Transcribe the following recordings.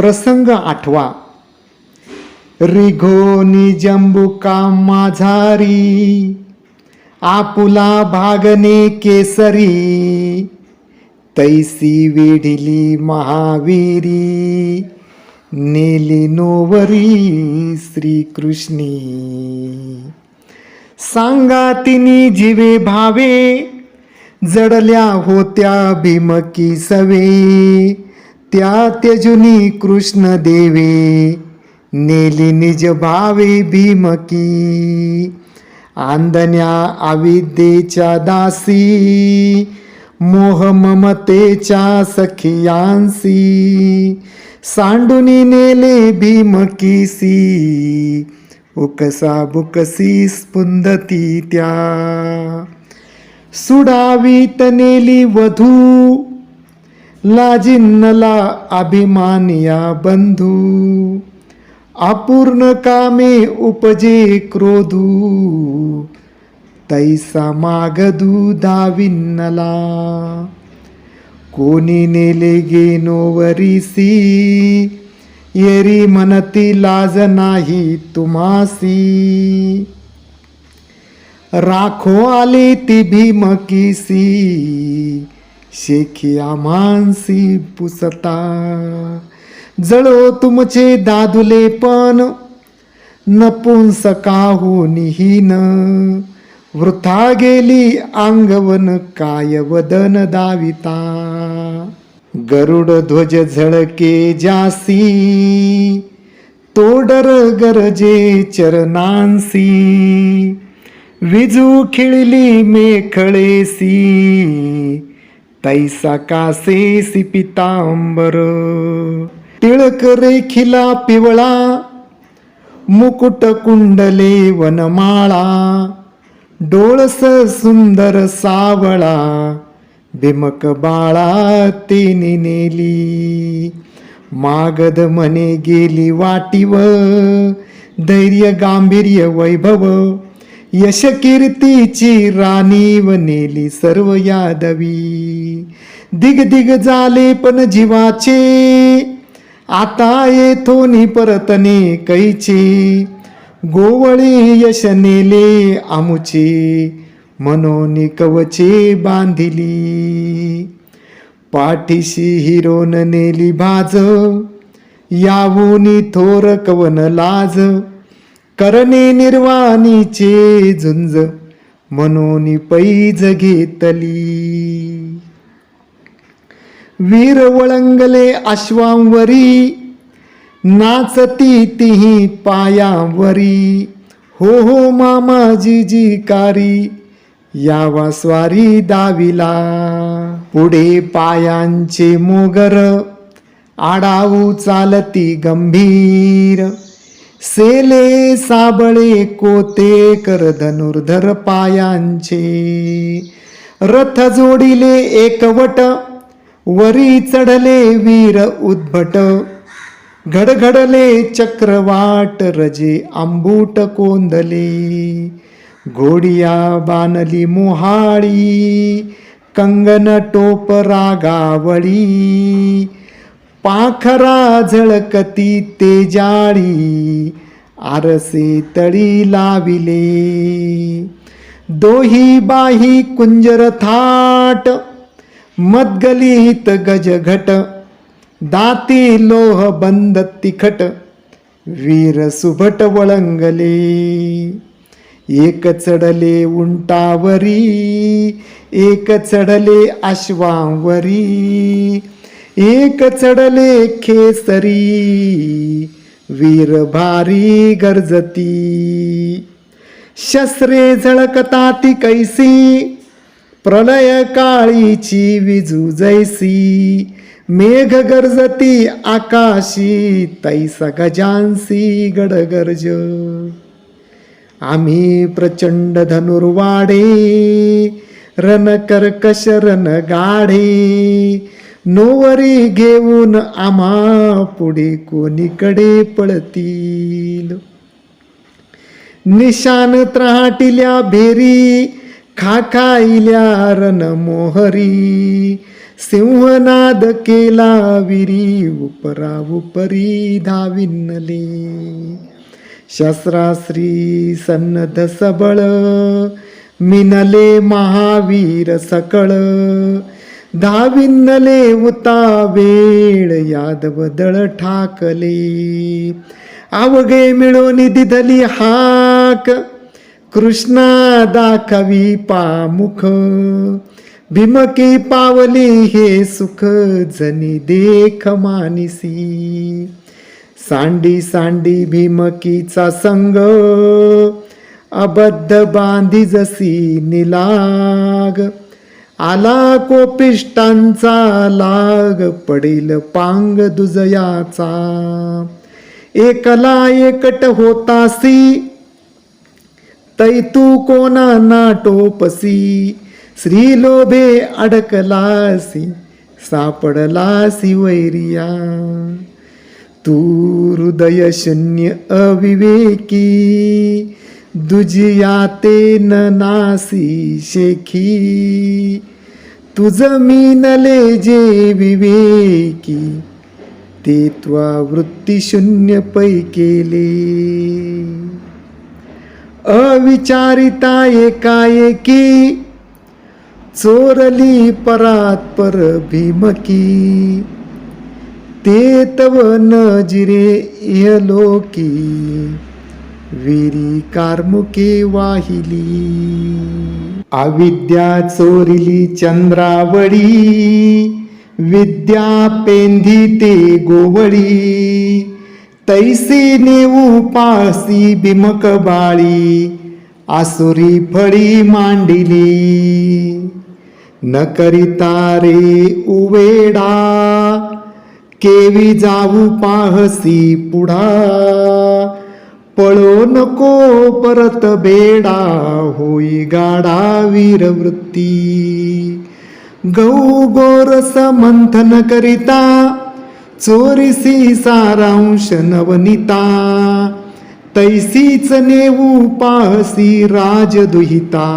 प्रसंग आठवा. रिघोनी जंबुका माझारी आपुला भागने केसरी तैसी वेढिली महावीरी नेली नोवरी श्रीकृष्णी. सांगा तिनी जीवे भावे जडल्या होत्या भीमकी सवे त्या त्यजुनी कृष्ण देवे नेली निज भावे भीमकी आंदण्या अविद्येच्या दासी मोह ममतेच्या सखियांसी सांडुनी नेले भीमकीसी उकसा बुकसी स्पुंदती त्या. सुडावी तनेली वधू लाजिन्नला अभिमानिया बंधू अपूर्ण कामे उपजे क्रोधू तैसा मागदू दाविन्नला. कोणी नेले गेनोवरीसी येरी मनती लाज नाही तुम्हासी राखो आले ती भीमकीसी शेखिया मानसी पुसता. जळो तुमचे दादुले पण नपुंसकाहू निहीन. वृथा गेली अंगवन काय वदन दाविता. गरुड ध्वज झळके जासी तोडर गरजे चरणांसी. विजू खिळली मेखळेसी तैसा कासेसी पितांबर। टिळक रेखिला पिवळा मुकुट कुंडले वनमाळा डोळस सुंदर सावळा भीमक बाळा तेने नेली. मागद मने गेली वाटीव धैर्य गांभीर्य वैभव यशकीर्तीची राणी वनेली सर्व यादवी. दिग दिग झाले पण जीवाचे. आता येथोनी परतने कैचे गोवळी यश नेले आमुचे. मनोनी कवचे बांधिली. पाठीशी हिरोन नेली भाज. यावूनी थोर कवन लाज. करणे निर्वाणीचे झुंज म्हणून पैज घेतली. वीर वळंगले अश्वांवरी नाचती तिही पायावरी. हो हो मामाजी जी कारी यावा स्वारी दाविला. पुढे पायांचे मोगर आडाऊ चालती गंभीर. सेले साबळे कोते कर धनुर्धर पायांचे. रथ जोडिले एकवट वरी चढले वीर उद्भट. घडघडले चक्रवाट रजे आंबूट कोंदले. घोडिया बानली मोहाळी कंगन टोप रागावळी. पाखरा झळकती तेजाळी आरसे तळी लाविले. दोही बाही कुंजर थाट मदगलित गजघट दाती लोह बंद तिखट वीर सुभट वळंगले. एक चढले उंटावरी एक चढले अश्वांवरी एक चढले खेसरी वीर भारी गरजती. शस्त्रे झळकता ती कैसी प्रलय काळीची विजू जैसी. मेघ गरजती आकाशी तैसा गजांसी गडगर्ज. आम्ही प्रचंड धनुर्वाडे रन कर्कश रन गाढे नोवरी घेऊन आम्हा पुढे कोणीकडे पळतील? निशान त्राटिल्या भेरी खाखाईल्या रन मोहरी सिंहनाद केला विरी उपरा उपरी धाविनले. शस्त्राश्री सन्नद सबळ मिनले महावीर सकळ धाविनले उता वेळ यादव दळ ठाकले आवगे मिळो दिधली हाक कृष्णा दाखवी पामुख भीमकी पावली हे सुख जनी देख मानिसी सांडी सांडी भीमकीचा संग अबद्ध बांधी जसी निलाग आला कोपिष्टांचा लाग पडील पांग दुजयाचा. एकला एकट होतासी तै तू कोणा नाटोपसी. श्री लोभे अडकलासी सापडलासी वैरिया. तू हृदय शून्य अविवेकी दुजिया ते न नासी शेखी तुझ मीनले जे विवेकी ते त्वा वृत्ती शून्य पै केले अविचारिता एकाएकी चोरली परात पर भीमकी ते तव न जिरे इहलोकी. विरी कारमुके वाहिली. अविद्या चोरिली चंद्रावळी. विद्या पेंधी ते गोवळी. तैसे नेऊ पासी बिमक बाळी. आसुरी फळी मांडिली. न करिता रे उवेडा. केवी जाऊ पाहसी पुढा. पळो नको परत बेडा होई गाडा वीरवृत्ती. गौ गोरस मंथन करिता चोरीसी सारांश नवनिता. तैसीच नेऊ पाहसी राजदुहिता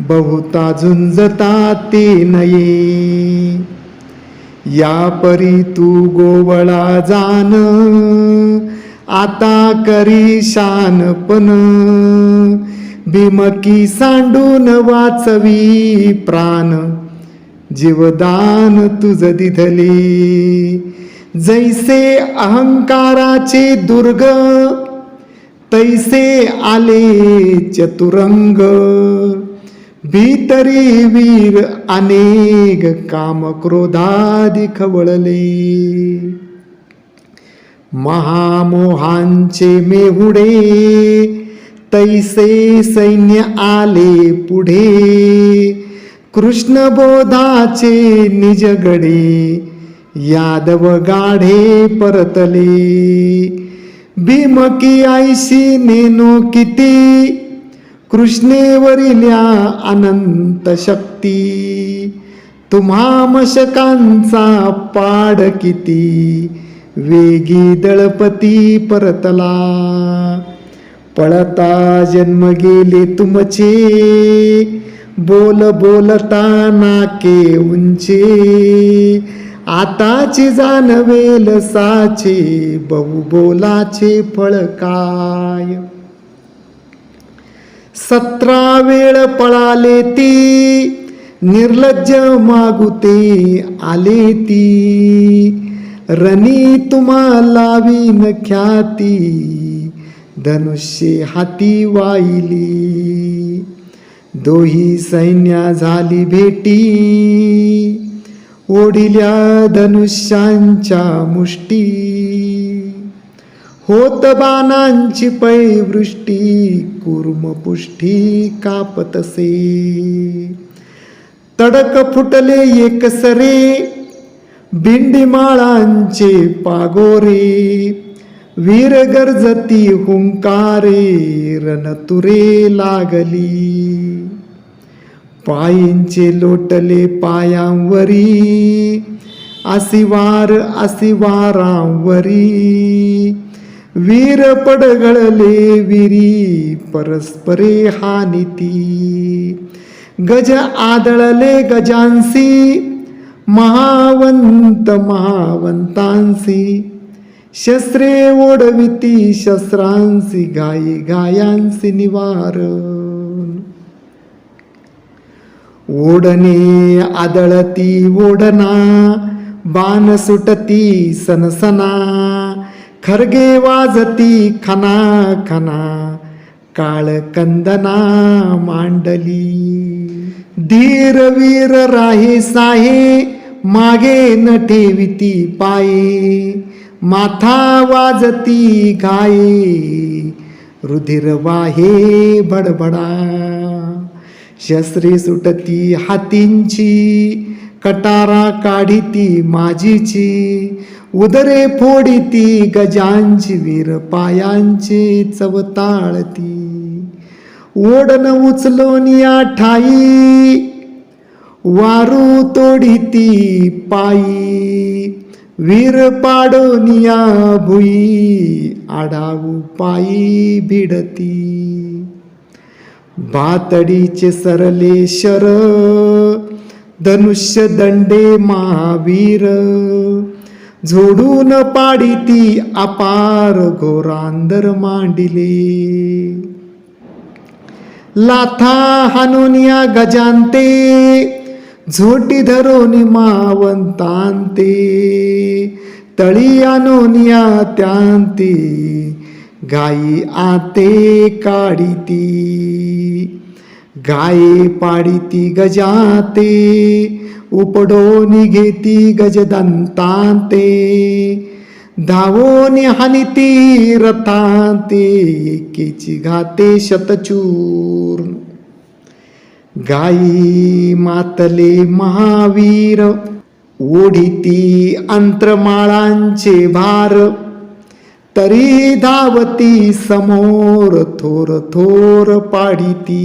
बहुता झुंजता ते नये. या परी तू गोवळा जान आता करी शानपण. भीमकी सांडून वाचवी प्राण. जीवदान तुझ दिधले. जैसे अहंकाराचे दुर्ग तैसे आले चतुरंग. भीतरी वीर अनेक काम क्रोधादि खवळले. महामोहांचे मेहुडे तैसे सैन्य आले पुढे. कृष्णबोधाचे निजगडे यादव गाढे परतले. भीमकी आयशी नेनो किती कृष्णेवरिल्या अनंत शक्ती. तुम्हा मशकांचा पाड किती वेगी दळपती परतला. पळता जन्म गेले तुमचे. बोल बोलता नाके उंचे. आताची जाणवेल साचे बहु बोलाचे फळ काय? सतरा वेळ पळाले ती निर्लज्ज मागुते आले ती. रनी तुम्हाला विन ख्याती धनुष्य हाती वाहिली. दोही सैन्या झाली भेटी ओढिल्या धनुष्यांच्या मुष्टी. होत बाणांची पैवृष्टी कुर्मपुष्टी कापतसे तडक फुटले एकसरे बिंडिमाळांचे पागोरे वीर गरजती हुंकारे रणतुरे लागली. पायींचे लोटले पायांवरी आसिवार आसिवारांवरी. वीर पडगळले विरी परस्परे हानिती. गज आदळले गजांसी महावंत महावंतांसी. शस्त्रे ओढविती शस्त्रांसी गायी गायांसी निवारण. ओढणे आदळती ओढना बाण सुटती सनसना खरगे वाजती खना खना काळ कंदना मांडली. धीर वीर राहे साहे मागे न ठेविती पाये माथा वाजती गायी रुधिर वाहे बडबडा शस्त्रे सुटती हातींची कटारा काढिती माझीची उदरे फोडिती गजांची वीर पायांची चवताळती. ओढन उचलोनिया ठाई वारू तोडिती पायी. वीर पाडोनिया भुई आडाऊ पायी भिडती. बातडीचे सरले शर धनुष्य दंडे महावीर. झोडून पाडिती अपार घोरांदर मांडिले. लाथा हानोनिया गजांते झोटी धरोनी मावंतांती तळी आणोनिया त्यांते गाई आते काढिती गाये पाडिती गजाते उपडोनी घेती गजदंतांते धावोनी हानिती रथांते एकेची घाते शतचूर. गाई मातले महावीर ओढिती अंतरमाळांचे भार. तरी धावती समोर थोर थोर पाडिती.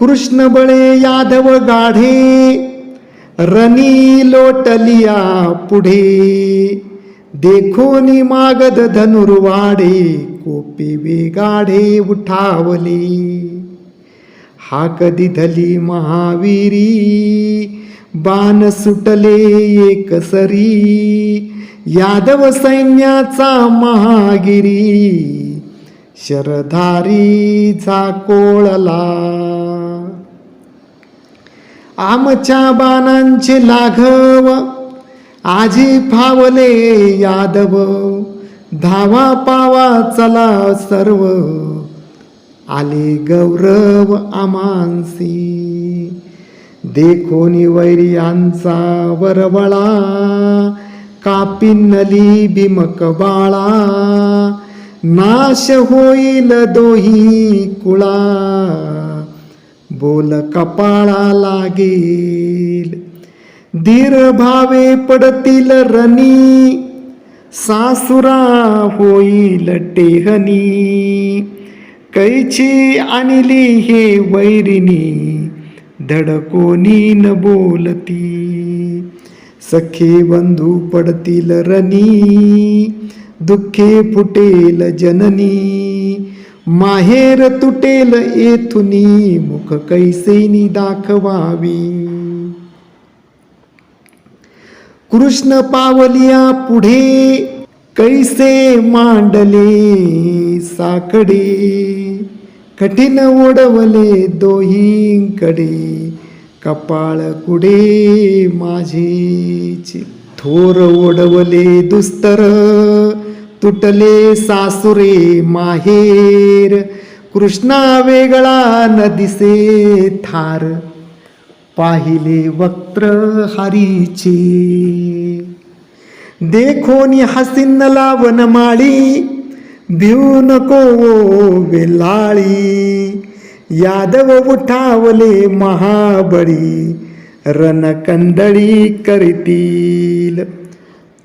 कृष्ण बळे यादव गाढे रनी लोटलिया पुढे. देखोनी मागद धनुर्वाडे कोपे वेगाढे उठावले. हा कधी धली महावीरी बाण सुटले एक सरी यादव सैन्याचा महागिरी शरधारी झाकोळला आमच्या बाणांचे लाघव आजी फावले यादव धावा पावा चला सर्व आले गौरव आमांसी. देखोनी वैर्यांचा वरवळा कापिन्नली बिमक बाळा. नाश होईल दोही कुळा. बोल कपाळा लागेल. धीर भावे पडतील रनी. सासुरा होईल टेहनी. कैची आणली हे वैरिणी धडकोनी न बोलती. सखे बंधू पडतील रनी दुःखे फुटेल जननी. माहेर तुटेल येथुनी मुख कैसेनी दाखवावी. कृष्ण पावलिया पुढे कैसे मांडले साकडे? कठीण ओढवले दोहींकडे कपाळ कुडे माझे? थोर ओढवले दुस्तर तुटले सासुरे माहेर कृष्णा वेगळा न दिसे थार पाहिले वक्त्र हरीचे. देखोनी हसीन लावन माळी भिऊ नको वेलाळी यादव उठावले महाबळी रणकंदळी करतील.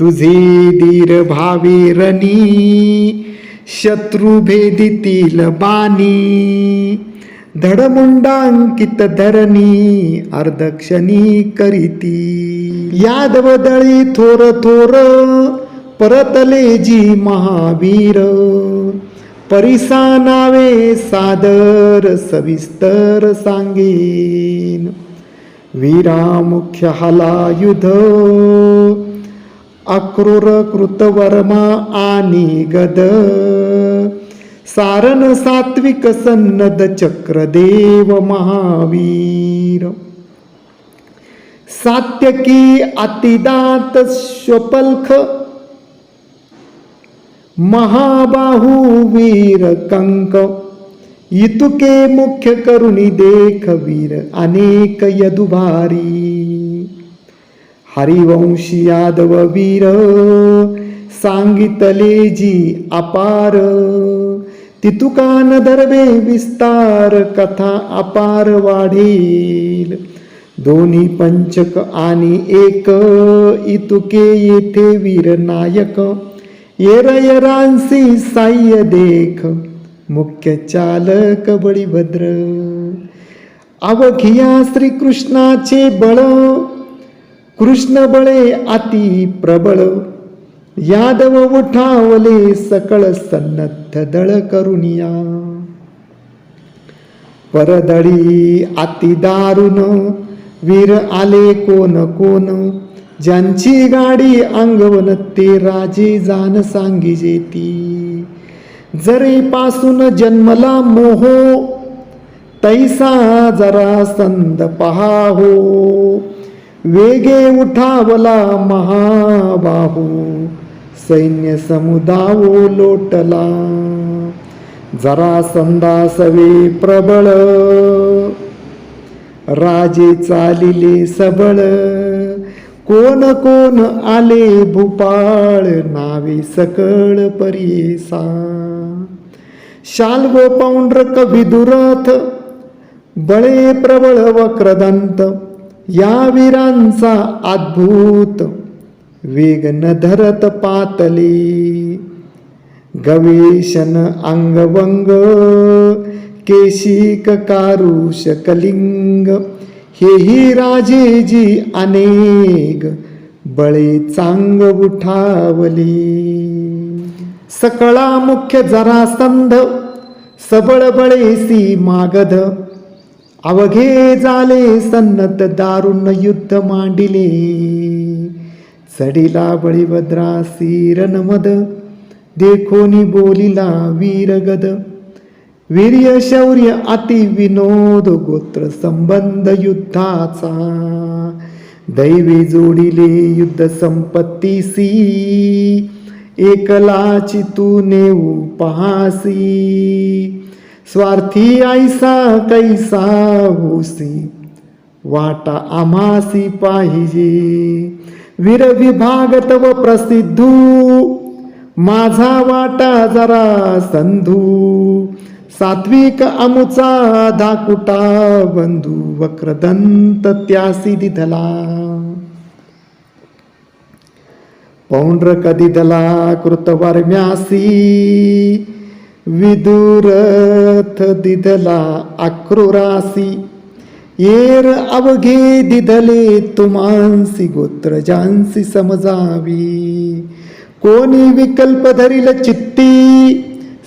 तुझे धीर भावी रणी शत्रू भेदितील बानी धडमुंडांकित धरणी अर्धक्षणी करीती यादव दळी थोर थोर परतले जी महावीर परिसा नावे सादर सविस्तर सांगेन वीरा मुख्य हलायुध अक्रूर कृतवर्मा आणि गद सारन सात्विक सन्नद चक्रदेव महावीर। सात्यकी अतिदात स्वपल्ख। महाबाहू वीर कंक। इतुके मुख्य करुणी देख वीर अनेक यदुभारी। हरिवंशी यादव वीर सांगितले जी अपार। तितुकान धर्वे विस्तार कथा अपार वाढेल. दोन्ही पंचक आणि एक इतुके येथे वीर नायक येरयरांसी साह्य देख मुख्य चालक बळीभद्र. अवघिया श्रीकृष्णाचे बळ कृष्ण बळे अति प्रबळ यादव उठावले सकळ सन्नत. दळ करुनिया परदळी अति दारुण वीर आले कोण कोण ज्यांची गाडी अंगवन ते राजे जाण सांगिजे ती जरे पासून जन्मला मोहो तैसा जरा संद पहा हो वेगे उठावला महाबाहू सैन्य समुदावो लोटला। जरा संदासवे प्रबळ। राजे चालिले सबळ। कोण कोण आले भूपाळ नावे सकळ परिसा। शाल्व पौंड्रक विदुरथ बळे प्रबळ वक्रदंत। या वीरांचा अद्भुत। वेग धरत पातले. गवेशन अंगवंग केशिक कारुष कलिंग हेही राजेजी अनेक बळे चांग उठावली. सकळा मुख्य जरासंध सबळ बळेसी मागध. अवघे झाले सन्नत दारुण युद्ध मांडिले. चढिला बळीभद्रासी नमद देखोनी बोलिला वीरगद. वीर्य शौर्य अति विनोद गोत्र संबंध युद्धाचा. दैवी जोडिले युद्ध संपत्तीसी एकलाची तू नेऊ पहासी. स्वार्थी ऐसा कैसा होसी? वाटा आम्हासी पाहिजे. वीरविभागतव प्रसिद्धू. माझा वाटा जरा संधू. सात्विक अमुचा धाकुटा बंधू वक्रदंत त्यासी दिधला. पौंड्र कदिदला कृतवर्म्यासी विदुरथ दिधला अक्रूरासी. येर अवघे दिदले तुमांसी गोत्रजांसी समजावी कोणी विकल्प धरिल चित्ती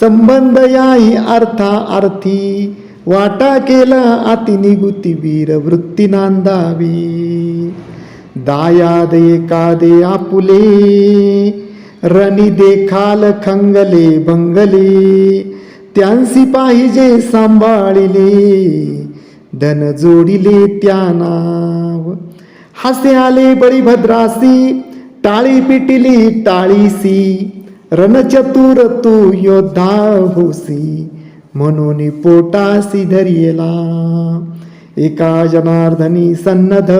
संबंध याही अर्था अर्थी वाटा केला अति निगुती वीर वृत्ती नांदावी दायाद एकादे आपुले रणी देखाल खंगले बंगले त्यांसी पाहिजे सांभाळिले धन जोडिले त्या नाव। हसे आले बळीभद्रासी टाळी पिटिली टाळीसी रणचतुर तू योद्धा होसी म्हणून पोटासी धरियला। एका जनार्दनी सन्नध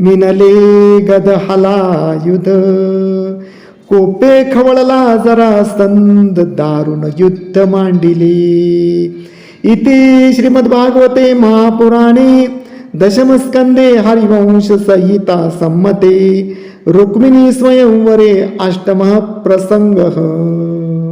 मिनले गद हला युध कोपे खवळला जरा संद दारुण युद्ध मांडिले। इति श्रीमद्भागवते महापुराणे दशमस्कन्दे हरिवंशसहिता सम्मते। रुक्मिणी स्वयंवरे अष्टमः प्रसङ्गः।